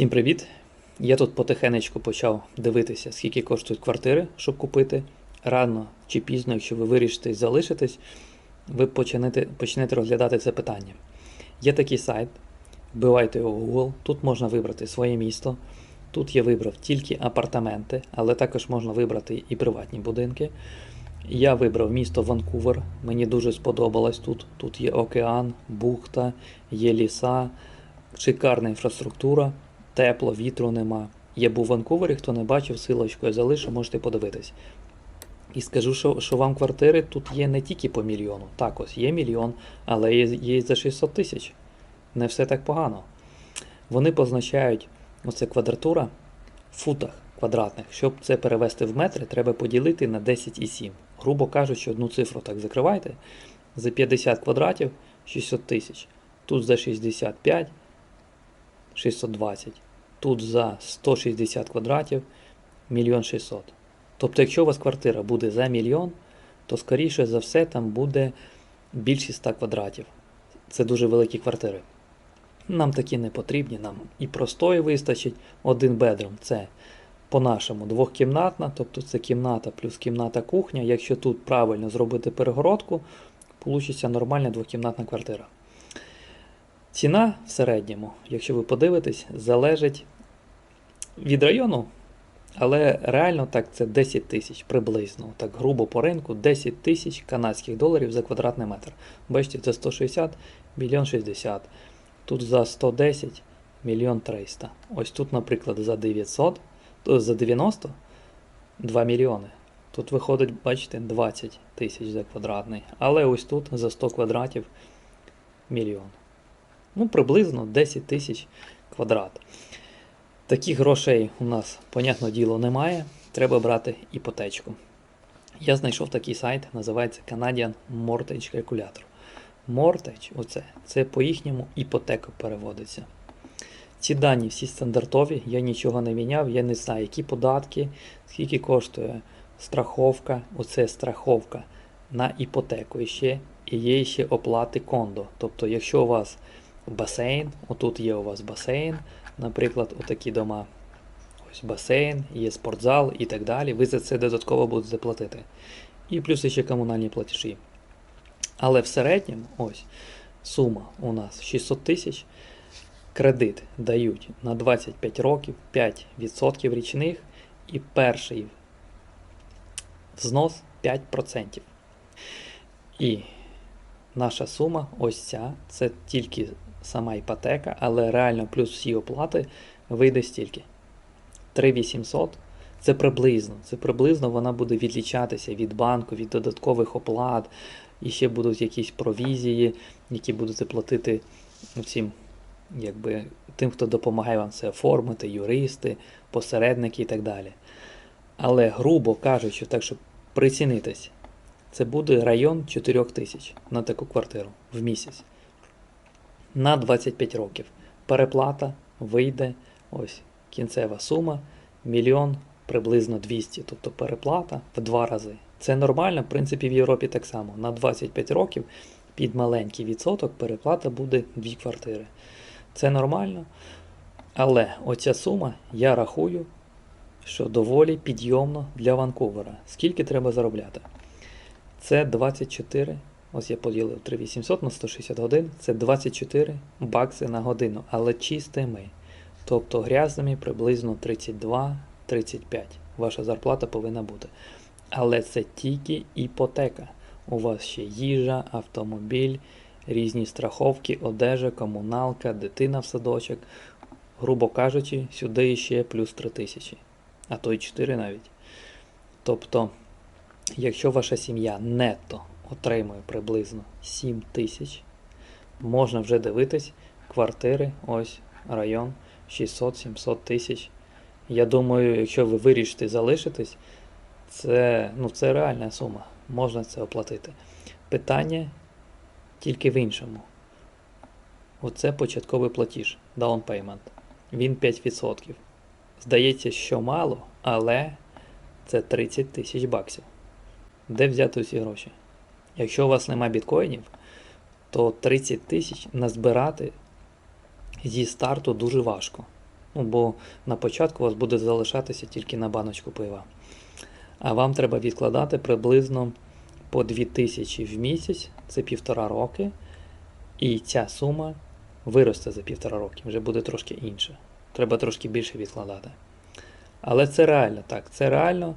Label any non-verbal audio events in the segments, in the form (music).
Всім привіт! Я тут потихенечку почав дивитися, скільки коштують квартири, щоб купити. Рано чи пізно, якщо ви вирішите залишитись, ви почнете, почнете розглядати це питання. Є такий сайт, вбивайте його Google, тут можна вибрати своє місто. Тут я вибрав тільки апартаменти, але також можна вибрати і приватні будинки. Я вибрав місто Ванкувер. Мені дуже сподобалось тут. Тут є океан, бухта, є ліса, шикарна інфраструктура, тепло, вітру нема. Я був в Ванкувері, хто не бачив, силочку я залишу, можете подивитись. І скажу, що, що вам квартири тут є не тільки по мільйону. Так, ось є мільйон, але є, є за 600 тисяч. Не все так погано. Вони позначають оце квадратура в футах квадратних. Щоб це перевести в метри, треба поділити на 10,7. Грубо кажучи, одну цифру так закривайте. За 50 квадратів 600 тисяч. Тут за 65 620. Тут за 160 квадратів мільйон 600. Тобто, якщо у вас квартира буде за мільйон, то скоріше за все там буде більше 100 квадратів. Це дуже великі квартири. Нам такі не потрібні, нам і простої вистачить. Один бедрум це по-нашому двохкімнатна, тобто це кімната плюс кімната кухня. Якщо тут правильно зробити перегородку, получиться нормальна двохкімнатна квартира. Ціна в середньому, якщо ви подивитесь, залежить від району, але реально так це 10 тисяч приблизно, так грубо по ринку, 10 тисяч канадських доларів за квадратний метр. Бачите, це 160, мільйон 60. Тут за 110 мільйон 300. Ось тут, наприклад, за 900, то за 90 2 мільйони. Тут виходить, бачите, 20 тисяч за квадратний. Але ось тут за 100 квадратів мільйон. Ну, приблизно 10 тисяч квадрат. Таких грошей у нас, понятне діло, немає. Треба брати іпотечку. Я знайшов такий сайт, називається Canadian Mortgage Calculator. Mortgage, оце, це по їхньому іпотека переводиться. Ці дані всі стандартові, я нічого не міняв, я не знаю, які податки, скільки коштує страховка, оце страховка на іпотеку. І ще і є ще оплати кондо. Тобто, якщо у вас басейн, отут є у вас басейн, наприклад, отакі дома. Ось басейн, є спортзал і так далі. Ви за це додатково будете платити. І плюс ще комунальні платежі. Але в середньому ось сума у нас 600 тисяч. Кредит дають на 25 років 5% річних і перший взнос 5%. І наша сума, ось ця, це тільки сама іпотека, але реально плюс всі оплати вийде стільки. 3800 це приблизно. Це приблизно вона буде відлічатися від банку, від додаткових оплат, і ще будуть якісь провізії, які будете платити всім, якби, тим, хто допомагає вам це оформити, юристи, посередники і так далі. Але, грубо кажучи, так, щоб прицінитись, це буде район 4 тисяч на таку квартиру в місяць. На 25 років. Переплата вийде ось кінцева сума мільйон приблизно 200, тобто переплата в два рази. Це нормально, в принципі, в Європі так само. На 25 років під маленький відсоток переплата буде дві квартири. Це нормально. Але оця сума я рахую, що доволі підйомно для Ванкувера. Скільки треба заробляти? Це 24. Ось я поділив 3800 на 160 годин. Це 24 бакси на годину, але чистими. Тобто грязними приблизно 32-35. Ваша зарплата повинна бути. Але це тільки іпотека. У вас ще їжа, автомобіль, різні страховки, одежа, комуналка, дитина в садочок. Грубо кажучи, сюди ще плюс 3 тисячі, а то й 4 навіть. Тобто, якщо ваша сім'я нетто отримує приблизно 7 тисяч, можна вже дивитись квартири, ось район 600-700 тисяч. Я думаю, якщо ви вирішите залишитись, це, ну, це реальна сума. Можна це оплатити. Питання тільки в іншому. Оце початковий платіж, down payment. Він 5%. Здається, що мало, але це 30 тисяч баксів. Де взяти усі гроші? Якщо у вас немає біткоїнів, то 30 тисяч назбирати зі старту дуже важко. Ну, бо на початку у вас буде залишатися тільки на баночку пива. А вам треба відкладати приблизно по 2000 в місяць, це півтора роки. І ця сума виросте за півтора роки, вже буде трошки інша. Треба трошки більше відкладати. Але це реально, так, це реально.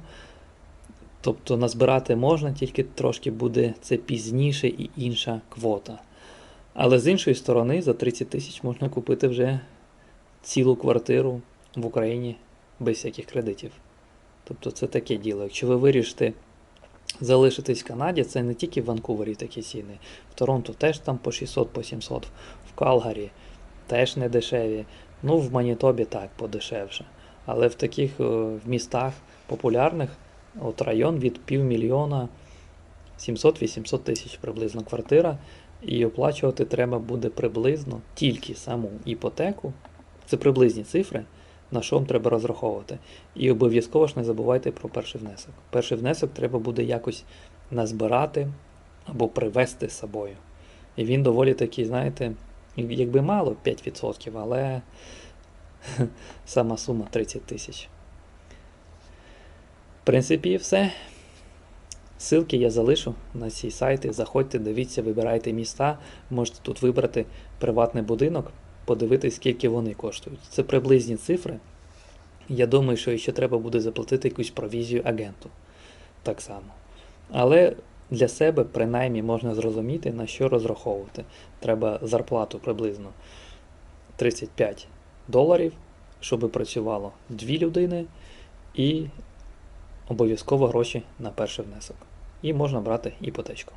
Тобто назбирати можна, тільки трошки буде це пізніше і інша квота. Але з іншої сторони, за 30 тисяч можна купити вже цілу квартиру в Україні без всяких кредитів. Тобто це таке діло. Якщо ви вирішите залишитись в Канаді, це не тільки в Ванкувері такі ціни. В Торонто теж там по 600, по 700, в Калгарі теж не дешеві. Ну, в Манітобі так, подешевше. Але в таких е, в містах популярних, от район від півмільйона 700-800 тисяч приблизно квартира. І оплачувати треба буде приблизно тільки саму іпотеку. Це приблизні цифри, на що вам треба розраховувати. І обов'язково ж не забувайте про перший внесок. Перший внесок треба буде якось назбирати або привезти з собою. І він доволі такий, знаєте, якби мало 5%, але (laughs) сама сума 30 тисяч. В принципі, все. Ссылки я залишу на ці сайти. Заходьте, дивіться, вибирайте міста. Можете тут вибрати приватний будинок, подивитись, скільки вони коштують. Це приблизні цифри. Я думаю, що ще треба буде заплатити якусь провізію агенту. Так само. Але для себе принаймні можна зрозуміти, на що розраховувати. Треба зарплату приблизно 35 доларів, щоб працювало дві людини, і обов'язково гроші на перший внесок. І можна брати іпотечку.